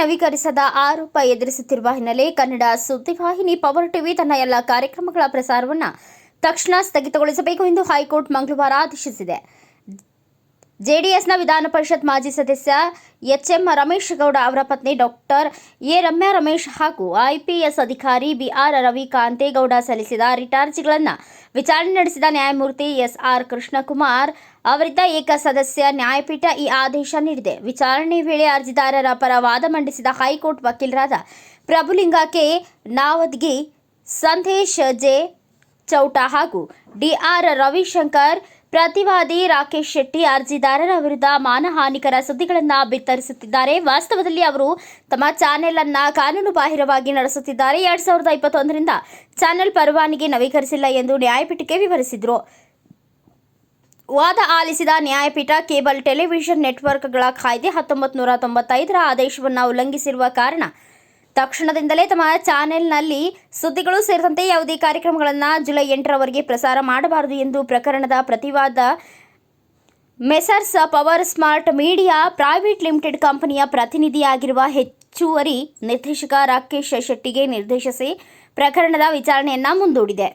ನವೀಕರಿಸದ ಆರೋಪ ಎದುರಿಸುತ್ತಿರುವ ಹಿನ್ನೆಲೆ ಕನ್ನಡ ಸುದ್ದಿವಾಹಿನಿ ಪವರ್ ಟಿವಿ ತನ್ನ ಎಲ್ಲ ಕಾರ್ಯಕ್ರಮಗಳ ಪ್ರಸಾರವನ್ನು ತಕ್ಷಣ ಸ್ಥಗಿತಗೊಳಿಸಬೇಕು ಎಂದು ಹೈಕೋರ್ಟ್ ಮಂಗಳವಾರ ಆದೇಶಿಸಿದೆ. ಜೆಡಿಎಸ್ನ ವಿಧಾನ ಪರಿಷತ್ ಮಾಜಿ ಸದಸ್ಯ ಎಚ್ ಎಂ ರಮೇಶ್ ಗೌಡ ಅವರ ಪತ್ನಿ ಡಾಕ್ಟರ್ ಎ ರಮ್ಯಾ ರಮೇಶ್ ಹಾಗೂ ಐಪಿಎಸ್ ಅಧಿಕಾರಿ ಬಿಆರ್ ರವಿಕಾಂತೇಗೌಡ ಸಲ್ಲಿಸಿದ ರಿಟಾರ್ಜಿಗಳನ್ನು ವಿಚಾರಣೆ ನಡೆಸಿದ ನ್ಯಾಯಮೂರ್ತಿ ಎಸ್ ಆರ್ ಕೃಷ್ಣಕುಮಾರ್ ಅವರಿದ್ದ ಏಕ ಸದಸ್ಯ ನ್ಯಾಯಪೀಠ ಈ ಆದೇಶ ನೀಡಿದೆ. ವಿಚಾರಣೆ ವೇಳೆ ಅರ್ಜಿದಾರರ ಪರ ವಾದ ಮಂಡಿಸಿದ ಹೈಕೋರ್ಟ್ ವಕೀಲರಾದ ಪ್ರಭುಲಿಂಗ ಕೆ ನಾವದ್ಗಿ ಸಂದೇಶ್ ಜೆ ಚೌಟ ಹಾಗೂ ಡಿಆರ್ ರವಿಶಂಕರ್, ಪ್ರತಿವಾದಿ ರಾಕೇಶ್ ಶೆಟ್ಟಿ ಅರ್ಜಿದಾರರ ವಿರುದ್ಧ ಮಾನಹಾನಿಕರ ಸುದ್ದಿಗಳನ್ನು ಬಿತ್ತರಿಸುತ್ತಿದ್ದಾರೆ. ವಾಸ್ತವದಲ್ಲಿ ಅವರು ತಮ್ಮ ಚಾನೆಲ್ ಅನ್ನ ಕಾನೂನು ಬಾಹಿರವಾಗಿ ನಡೆಸುತ್ತಿದ್ದಾರೆ. ಎರಡ್ ಸಾವಿರದ ಇಪ್ಪತ್ತೊಂದರಿಂದ ಚಾನೆಲ್ ಪರವಾನಗಿ ನವೀಕರಿಸಿಲ್ಲ ಎಂದು ನ್ಯಾಯಪೀಠಕ್ಕೆ ವಿವರಿಸಿದರು. ವಾದ ಆಲಿಸಿದ ನ್ಯಾಯಪೀಠ ಕೇಬಲ್ ಟೆಲಿವಿಷನ್ ನೆಟ್ವರ್ಕ್ಗಳ ಕಾಯ್ದೆ ಹತ್ತೊಂಬತ್ತು ನೂರ ತೊಂಬತ್ತೈದರ ಆದೇಶವನ್ನು ಉಲ್ಲಂಘಿಸಿರುವ ಕಾರಣ ತಕ್ಷಣದಿಂದಲೇ ತಮ್ಮ ಚಾನೆಲ್ನಲ್ಲಿ ಸುದ್ದಿಗಳು ಸೇರಿದಂತೆ ಯಾವುದೇ ಕಾರ್ಯಕ್ರಮಗಳನ್ನು ಜುಲೈ ಎಂಟರವರೆಗೆ ಪ್ರಸಾರ ಮಾಡಬಾರದು ಎಂದು ಪ್ರಕರಣದ ಪ್ರತಿವಾದ messrs power smart media private limited ಕಂಪನಿಯ ಪ್ರತಿನಿಧಿಯಾಗಿರುವ ಹೆಚ್ಚುವರಿ ನಿರ್ದೇಶಕ ರಾಕೇಶ್ ಶೆಟ್ಟಿಗೆ ನಿರ್ದೇಶಿಸಿ ಪ್ರಕರಣದ ವಿಚಾರಣೆಯನ್ನು ಮುಂದೂಡಿದೆ.